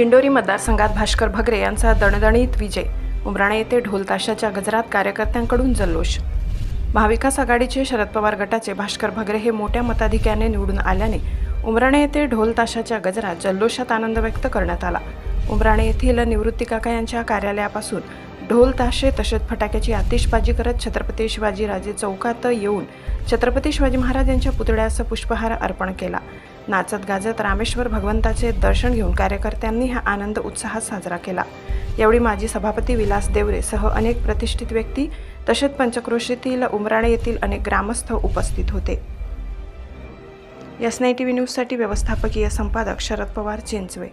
दिंडोरी मतदारसंघात भास्कर भगरे यांचा दणदणीत विजय. उमराणे येथे ढोलताशाच्या गजरात कार्यकर्त्यांकडून जल्लोष. महाविकास आघाडीचे शरद पवार गटाचे भास्कर भगरे हे मोठ्या मताधिक्याने निवडून आल्याने उमराणे येथे ढोलताशाच्या गजरात जल्लोषात आनंद व्यक्त करण्यात आला. उमराणे येथील निवृत्ती काका यांच्या कार्यालयापासून ढोल ताशे तसेच फटाक्याची आतिषबाजी करत छत्रपती शिवाजीराजे चौकात येऊन छत्रपती शिवाजी महाराज यांच्या पुतळ्यास पुष्पहार अर्पण केला. नाचत गाजत रामेश्वर भगवंताचे दर्शन घेऊन कार्यकर्त्यांनी हा आनंद उत्साहात साजरा केला. यावेळी माजी सभापती विलास देवरे सह अनेक प्रतिष्ठित व्यक्ती तसेच पंचक्रोशीतील उमराणे येथील अनेक ग्रामस्थ उपस्थित होते. एस नाय टी व्ही न्यूजसाठी व्यवस्थापकीय संपादक शरद पवार चिंचवे.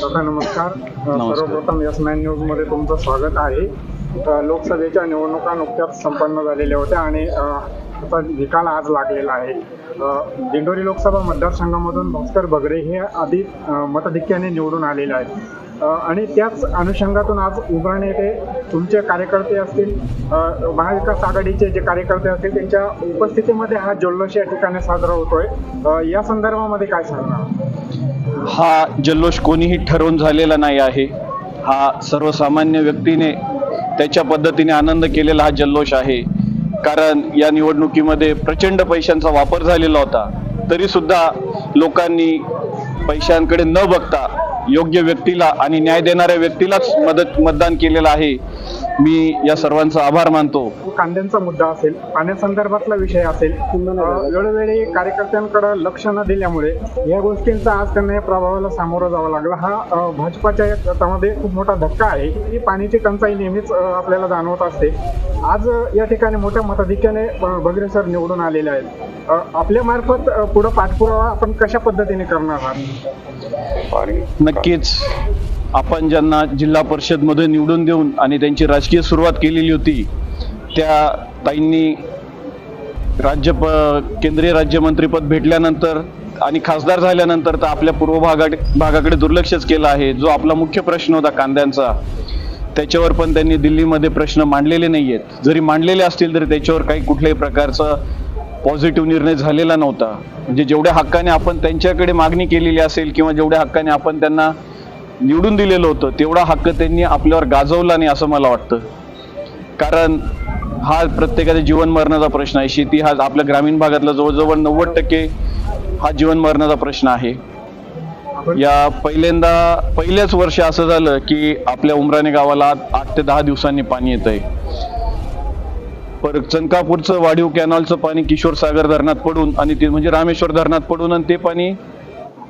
काका नमस्कार. सर्वप्रथम एस नाईन न्यूजमध्ये तुमचं स्वागत आहे. लोकसभेच्या निवडणुका नुकत्याच संपन्न झालेल्या होत्या आणि त्याचा निकाल आज लागलेला आहे. दिंडोरी लोकसभा मतदारसंघामधून भास्कर बगरे हे आधी मताधिक्याने निवडून आलेले आहेत. आणि त्याच अनुषंगातून आज उभारणे येथे तुमचे कार्यकर्ते असतील महाविकास आघाडीचे जे कार्यकर्ते असतील त्यांच्या उपस्थितीमध्ये हा जल्लोष या ठिकाणी साजरा होतोय. या संदर्भामध्ये काय सांगणार? हा जल्लोष कोणीही ठरवून झालेला नाही आहे. हा सर्वसामान्य व्यक्तीने त्याच्या पद्धतीने आनंद केलेला हा जल्लोष आहे. कारण या निवडणुकीमध्ये प्रचंड पैशांचा वापर झालेला होता. तरी सुद्धा लोकांनी पैशांकडे न बघता योग्य व्यक्तीला आणि न्याय देणाऱ्या व्यक्तीलाच मदत मतदान केलेलं आहे. मी या सर्वांचा आभार मानतो. कांद्यांचा मुद्दा असेल पाण्यासंदर्भातला विषय असेल वेळोवेळी कार्यकर्त्यांकडे लक्ष न दिल्यामुळे या गोष्टींचा आज त्यांना या प्रभावाला सामोरं जावं लागलं. हा भाजपाच्या या गटामध्ये खूप मोठा धक्का आहे. ही पाण्याची टंचाई नेहमीच आपल्याला जाणवत असते. आज या ठिकाणी मोठ्या मताधिक्याने अं, बगरे सर निवडून आलेले आहेत. आपल्या मार्फत पुढं पाठपुरावा आपण कशा पद्धतीने करणार आहात? नक्कीच. आपण ज्यांना जिल्हा परिषदमध्ये निवडून देऊन आणि त्यांची राजकीय सुरुवात केलेली होती त्या ताईंनी राज्य केंद्रीय राज्यमंत्रीपद भेटल्यानंतर आणि खासदार झाल्यानंतर तर आपल्या पूर्व भागा भागाकडे दुर्लक्षच केलं आहे. जो आपला मुख्य प्रश्न होता कांद्यांचा त्याच्यावर पण त्यांनी दिल्लीमध्ये प्रश्न मांडलेले नाही आहेत जरी मांडलेले असतील तरी त्याच्यावर काही कुठल्याही प्रकारचं पॉझिटिव्ह निर्णय झालेला नव्हता. म्हणजे जेवढ्या हक्काने आपण त्यांच्याकडे मागणी केलेली असेल किंवा जेवढ्या हक्काने आपण त्यांना निवडून दिलेलं होतं तेवढा हक्क त्यांनी आपल्यावर गाजवला नाही असं मला वाटतं. कारण हा प्रत्येकाचा जीवन मरणाचा प्रश्न आहे. शेती हा आपल्या ग्रामीण भागातला जवळजवळ नव्वद टक्के हा जीवन मरणाचा प्रश्न आहे. या पहिल्यांदा पहिल्याच वर्ष असं झालं की आपल्या उमराणे गावाला आठ आठ ते दहा दिवसांनी पाणी येत आहे पर चनकापूरचं वाढीव कॅनॉलचं पाणी किशोर सागर धरणात पडून आणि ते म्हणजे रामेश्वर धरणात पडून आणि ते पाणी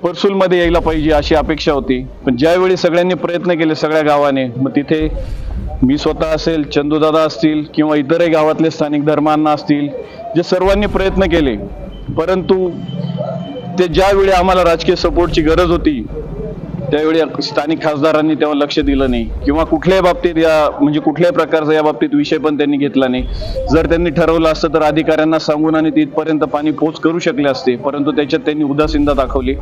परसूलमध्ये यायला पाहिजे अशी अपेक्षा होती. पण ज्यावेळी सगळ्यांनी प्रयत्न केले सगळ्या गावाने मग तिथे मी स्वतः असेल चंदूदादा असतील किंवा इतरही गावातले स्थानिक धर्मांना असतील जे सर्वांनी प्रयत्न केले. परंतु ते ज्यावेळी आम्हाला राजकीय सपोर्टची गरज होती त्यावेळी स्थानिक खासदारांनी तेव्हा लक्ष दिलं नाही. किंवा कुठल्याही बाबतीत या म्हणजे कुठल्याही प्रकारचा या बाबतीत विषय पण त्यांनी घेतला नाही. जर त्यांनी ठरवलं असतं तर अधिकाऱ्यांना सांगून आणि तिथपर्यंत पाणी पोच करू शकले असते. परंतु त्याच्यात त्यांनी उदासीनता दाखवली.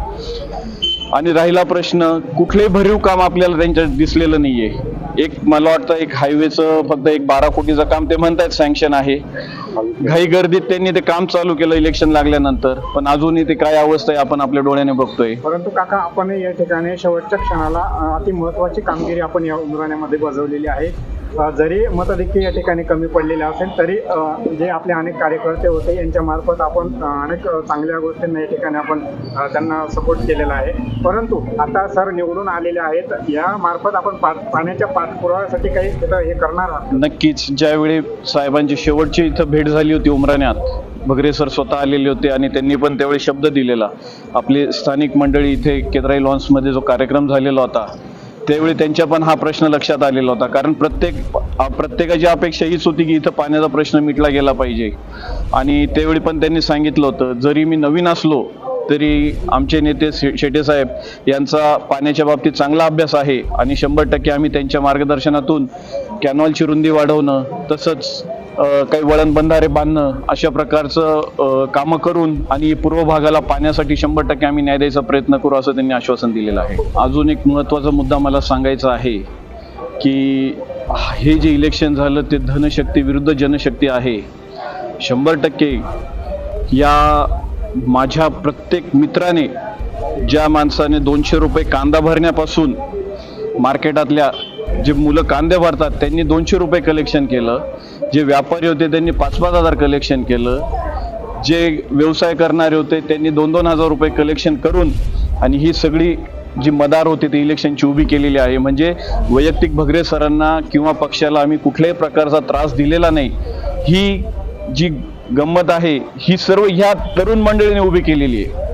आणि राहिला प्रश्न कुठलेही भरीव काम आपल्याला त्यांच्यात दिसलेलं नाहीये. एक मला वाटतं एक हायवेचं फक्त एक बारा कोटीचं काम ते म्हणतायत सँक्शन आहे. घाई गर्दीत त्यांनी ते काम चालू केलं इलेक्शन लागल्यानंतर. पण अजूनही ते काय अवस्था आहे आपण आपल्या डोळ्याने बघतोय. परंतु काका आपण या ठिकाणी शेवटच्या क्षणाला अति महत्वाची कामगिरी आपण या उमराण्यामध्ये बजावलेली आहे. जरी मतदेखील या ठिकाणी कमी पडलेले असेल तरी जे आपले अनेक कार्यकर्ते होते यांच्या मार्फत आपण अनेक चांगल्या गोष्टींना या ठिकाणी आपण त्यांना सपोर्ट केलेला आहे. परंतु आता सर निवडून आलेले आहेत या मार्फत आपण पा- पाण्याच्या पाठपुराव्यासाठी काही तिथं हे करणार आहात? नक्कीच. ज्यावेळी साहेबांची शेवटची इथं भेट झाली होती उमराण्यात भगरे सर स्वतः आलेले होते आणि त्यांनी पण त्यावेळी शब्द दिलेला. आपली स्थानिक मंडळी इथे केदराई लॉन्समध्ये जो कार्यक्रम झालेला होता त्यावेळी त्यांच्या पण हा प्रश्न लक्षात आलेला होता. कारण प्रत्येक प्रत्येकाची अपेक्षा हीच होती की इथं पाण्याचा प्रश्न मिटला गेला पाहिजे. आणि त्यावेळी पण त्यांनी सांगितलं होतं जरी मी नवीन असलो तरी आमचे नेते शे- शेटे साहेब यांचा पाण्याच्या बाबतीत चांगला अभ्यास आहे. आणि शंभर टक्के आम्ही त्यांच्या मार्गदर्शनातून कॅनॉलची रुंदी वाढवणं तसंच काही वळण बंधारे बांधणं अशा प्रकारचं कामं करून आणि पूर्व भागाला पाण्यासाठी शंभर टक्के आम्ही न्याय द्यायचा प्रयत्न करू असं त्यांनी आश्वासन दिलेलं आहे. अजून एक महत्त्वाचा मुद्दा मला सांगायचा आहे की हे जे इलेक्शन झालं ते धनशक्ती विरुद्ध जनशक्ती आहे. शंभर टक्के या माझ्या प्रत्येक मित्राने ज्या माणसाने दोनशे रुपये कांदा भरण्यापासून मार्केटातल्या जे मुलं कांदे भरतात त्यांनी दोनशे रुपये कलेक्शन केलं. जे व्यापारी होते त्यांनी पाच पाच हजार कलेक्शन केलं. जे व्यवसाय करणारे होते त्यांनी दोन दोन हजार रुपये कलेक्शन करून आणि ही सगळी जी मदार होती ती इलेक्शनची उभी केलेली आहे. म्हणजे वैयक्तिक भगरे सरांना किंवा पक्षाला आम्ही कुठल्याही प्रकारचा त्रास दिलेला नाही. ही जी गंमत आहे ही सर्व ह्या तरुण मंडळीने उभी केलेली आहे.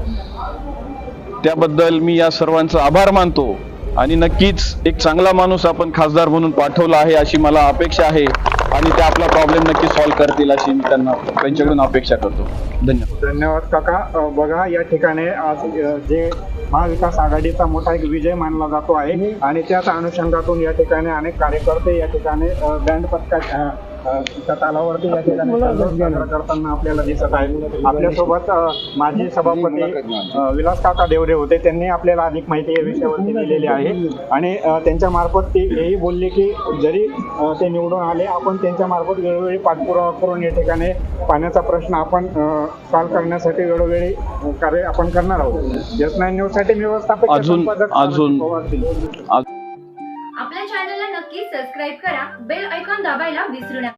त्याबद्दल मी या सर्वांचा आभार मानतो. आणि नक्कीच एक चांगला माणूस आपण खासदार म्हणून पाठवला आहे अशी मला अपेक्षा आहे. आणि ते आपला प्रॉब्लेम नक्की सॉल्व्ह करतील अशी मी त्यांना त्यांच्याकडून अपेक्षा करतो. धन्यवाद. धन्यवाद काका. बघा या ठिकाणी आज जे महाविकास आघाडीचा मोठा एक विजय मानला जातो आहे. आणि त्याच अनुषंगातून या ठिकाणी अनेक कार्यकर्ते या ठिकाणी बँड पथका त्या तालावरती या ठिकाणी साजरा करताना आपल्याला दिसत आहे. आपल्यासोबत माजी सभापती विलास काका देवरे होते. त्यांनी आपल्याला अधिक माहिती या विषयावरती दिलेली आहे. आणि त्यांच्या मार्फत ते हेही बोलले की जरी ते निवडून आले आपण त्यांच्या मार्फत वेळोवेळी पाठपुरावा करून या ठिकाणी पाण्याचा प्रश्न आपण सॉल्व्ह करण्यासाठी वेळोवेळी कार्य आपण करणार आहोत. एस नाईन न्यूजसाठी मी व्यवस्थापक अजून- अजून-. आपल्या चॅनलला नक्की सबस्क्राईब करा. बेल ऐकॉन दाबायला विसरू नका.